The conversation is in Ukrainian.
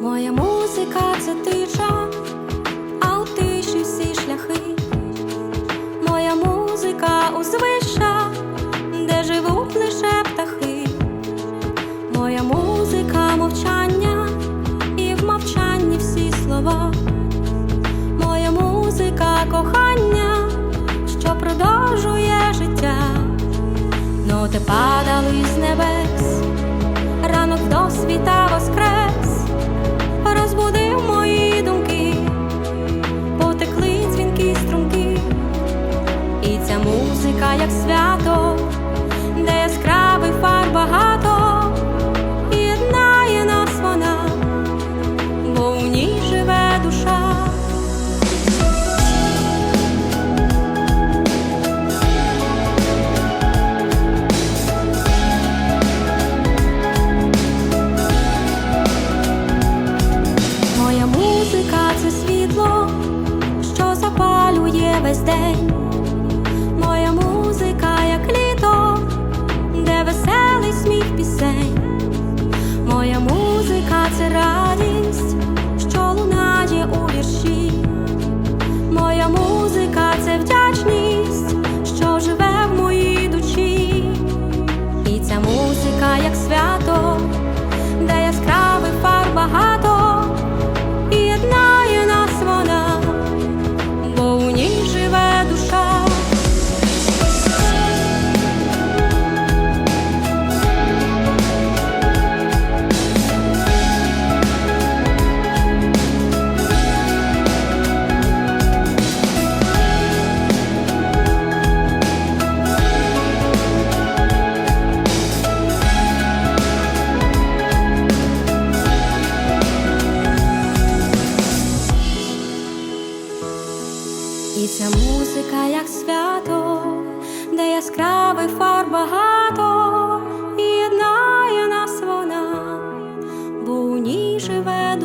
Моя музика це тиша, а у тиші всі шляхи. Моя музика узвища, де живуть лише птахи. Моя музика мовчання, і в мовчанні всі слова. Моя музика кохання, що продовжує життя. Ноти падали з небес, як свято, музика це радість, І ця музика, як свято, де яскравий фар багато, і єднає нас вона, бо у ній живе